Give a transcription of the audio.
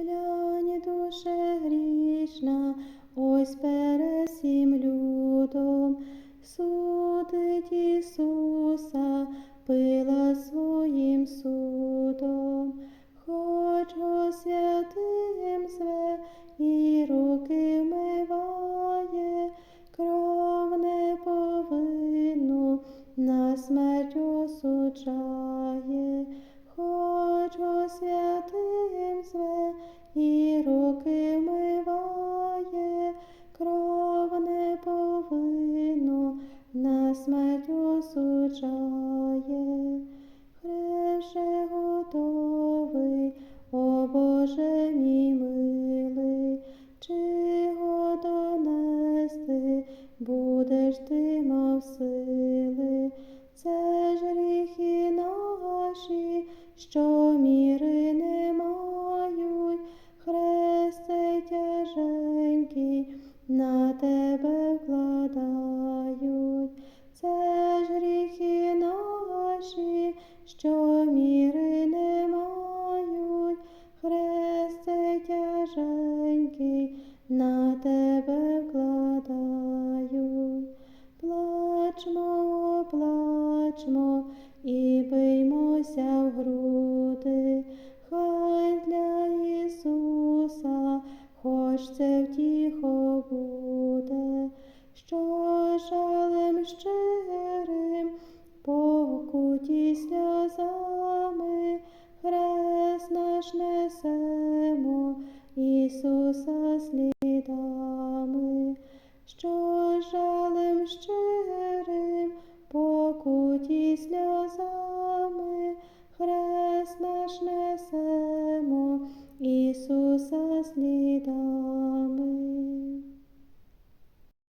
Глянь, душе грішна, ось перед всім людом, судить Ісуса, пила своїм судом, хоч го святим зве і руки вмиває, кров не повинну на смерть осуджає, смерть осуджає. Хрест же готовий, о Боже мій милий, чи донести будеш ти мав сили, це ж гріхи наші, що міри не мають, хрест цей тяженький на тебе вкладають, що міри не мають, хрест цей тяженький на тебе вкладають. Плачмо, плачмо і биймося в груди, хай для Ісуса, хоч це втіхо буде, що жалем щирим, покуті сльозами, хрест наш несемо, Ісуса слідами, що жалем щирим, покуті сльозами, хрест наш несемо, Ісуса слідами.